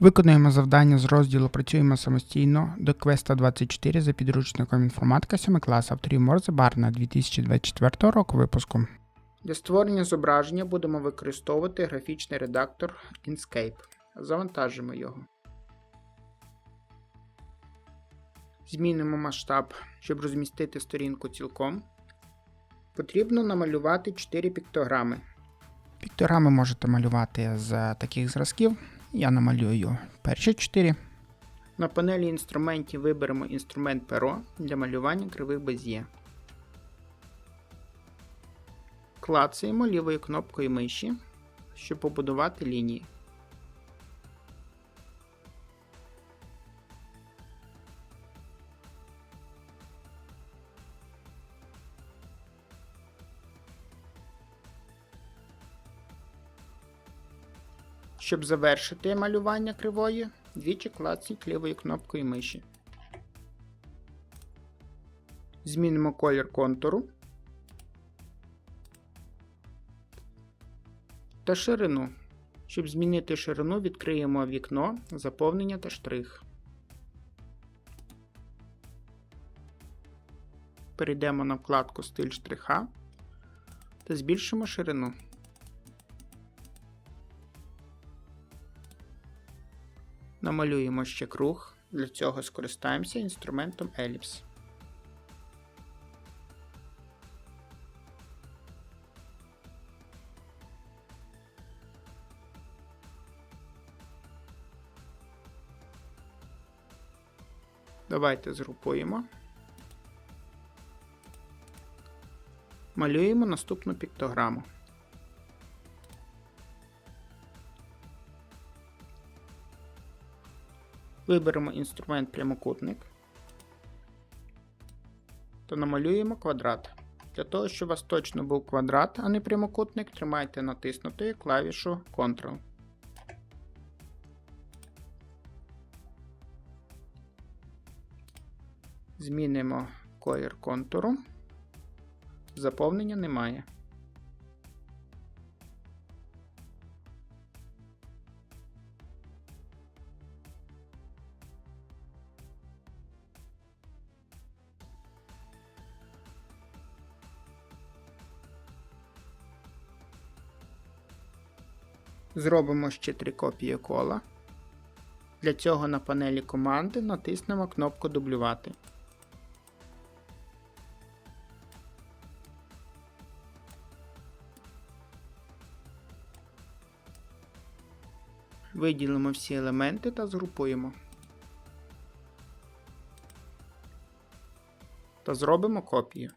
Виконуємо завдання з розділу Працюємо самостійно до квеста 24 за підручником інформатика 7 клас авторів Морзе Барна 2024 року випуску. Для створення зображення будемо використовувати графічний редактор Inkscape. Завантажимо його. Змінимо масштаб, щоб розмістити сторінку цілком. Потрібно намалювати 4 піктограми. Піктограми можете малювати з таких зразків. Я намалюю перші 4. На панелі інструментів виберемо інструмент перо для малювання кривих без'є. Клацаємо лівою кнопкою миші, щоб побудувати лінії. Щоб завершити малювання кривої, двічі клацніть лівою кнопкою миші. Змінимо колір контуру та ширину. Щоб змінити ширину, відкриємо вікно заповнення та штрих. Перейдемо на вкладку Стиль штриха та збільшимо ширину. Намалюємо ще круг. Для цього скористаємося інструментом Ellipse. Давайте згрупуємо. Малюємо наступну піктограму. Виберемо інструмент прямокутник та намалюємо квадрат. Для того, щоб у вас точно був квадрат, а не прямокутник, тримайте натиснутою клавішу Ctrl. Змінимо колір контуру. Заповнення немає. Зробимо ще три копії кола. Для цього на панелі команди натиснемо кнопку Дублювати. Виділимо всі елементи та згрупуємо. Та зробимо копію.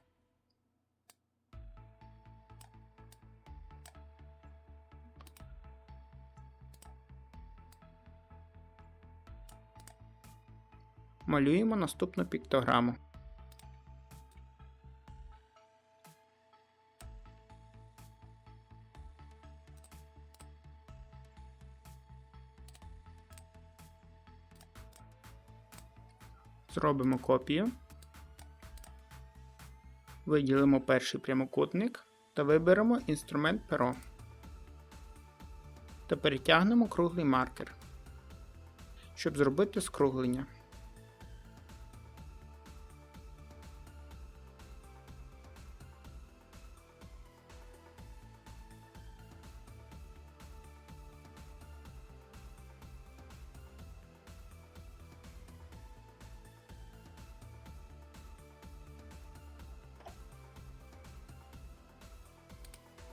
Малюємо наступну піктограму. Зробимо копію. Виділимо перший прямокутник та виберемо інструмент перо. Та перетягнемо круглий маркер, щоб зробити скруглення.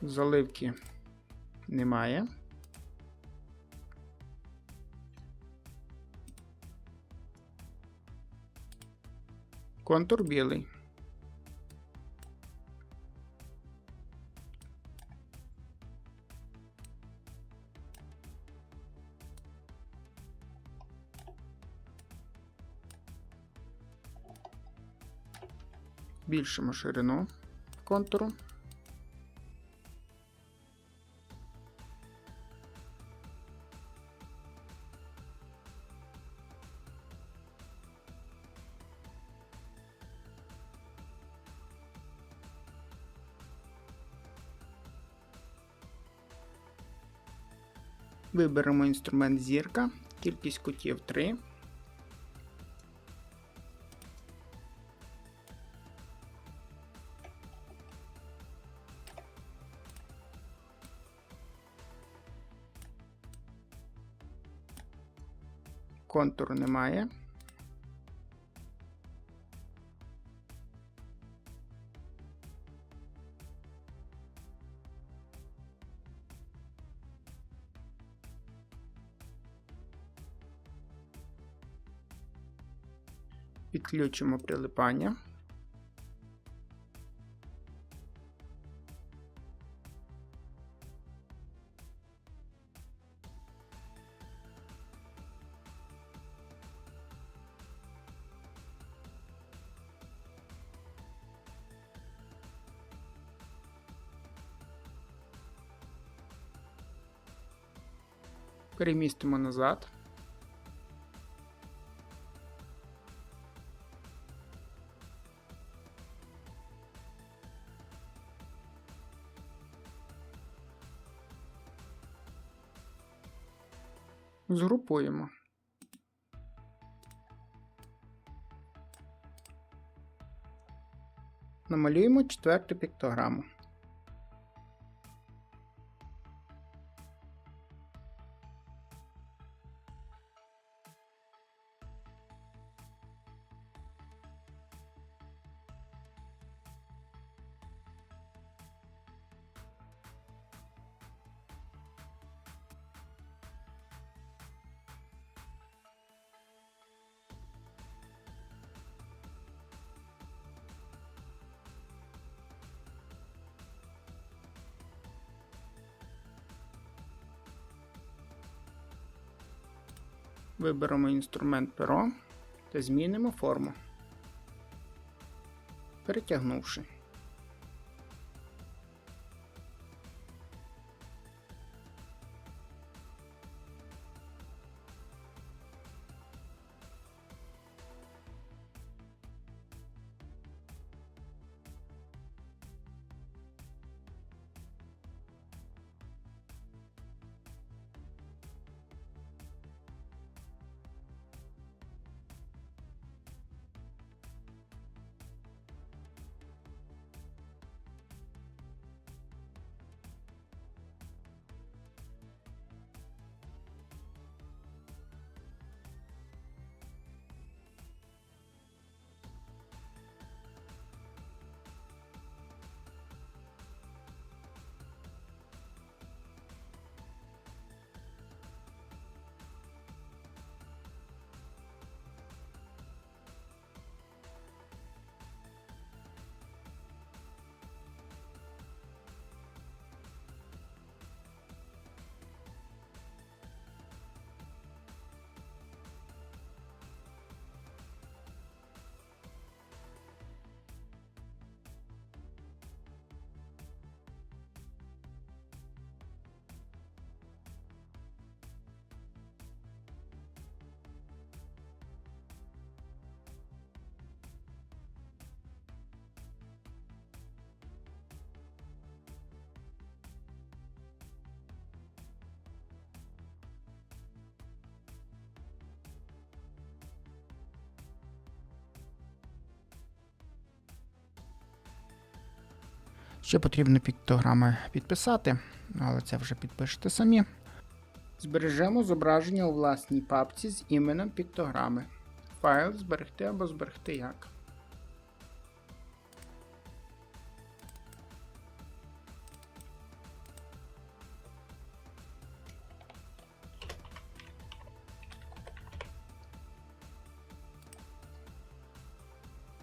Заливки немає. Контур білий. Більшимо ширину контуру. Виберемо інструмент зірка Кількість кутів 3. Контуру немає. Підключимо прилипання. Перемістимо назад. Згрупуємо. Намалюємо четверту піктограму. Виберемо інструмент перо та змінимо форму, перетягнувши. Ще потрібно піктограми підписати, але це вже підпишете самі. Збережемо зображення у власній папці з іменем піктограми. Файл зберегти або зберегти як.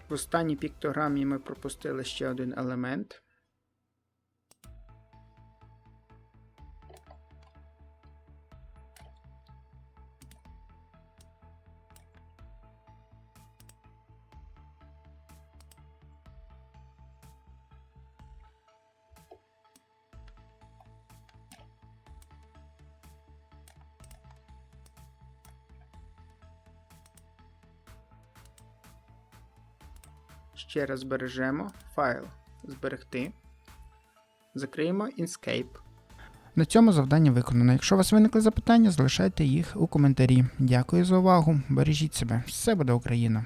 В останній піктограмі ми пропустили ще один елемент. Ще раз збережемо файл зберегти. Закриємо Inkscape. На цьому завдання виконано. Якщо у вас виникли запитання, залишайте їх у коментарі. Дякую за увагу. Бережіть себе. Все буде Україна!